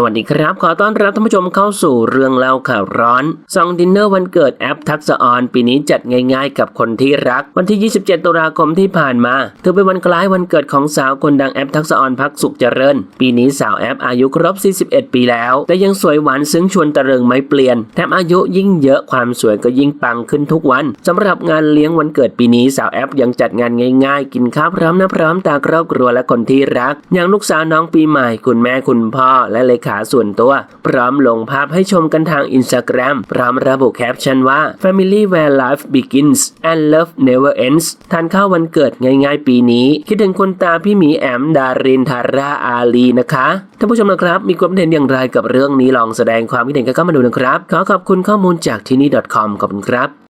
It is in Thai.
สวัสดีครับ ขอต้อนรับท่านผู้ชมเข้าสู่เรื่องเล่าข่าวร้อนซองดินเนอร์วันเกิดแอปทักษออนปีนี้จัดง่ายๆ กับคนที่รัก วันที่ 27 ตุลาคมที่ผ่านมาถือเป็นวันคล้ายวันเกิดของสาวคนดังแอปทักษออนพักสุขเจริญ ปีนี้สาวแอปอายุครบ 41 ปีแล้ว แต่ยังสวยหวานซึ้งชวนตะเริงไม่เปลี่ยน แถมอายุยิ่งเยอะความสวยก็ยิ่งปังขึ้นทุกวันสำหรับงานเลี้ยงวันเกิดปีนี้สาวแอปยังจัดงานง่ายๆ กินข้าวพร้อมหน้าพร้อมตาครอบครัวและคนที่รัก อย่างลูกสาวน้องปีใหม่คุณแม่คุณพ่อและเลขาส่วนตัว พร้อมลงภาพให้ชมกันทางอินสตาแกรมพร้อมระบุแคปชั่นว่า Family where life begins and love never ends ทานข้าววันเกิดง่ายๆ ปีนี้ คิดถึงคุณตาพี่หมีแอมดารินทาราอาลีนะคะท่านผู้ชมนะครับ มีความเห็นอย่างไรกับเรื่องนี้ลองแสดงความคิดเห็นกันเข้ามาดูนะครับ ขอขอบคุณข้อมูลจากที่นี่ .com ขอบคุณครับ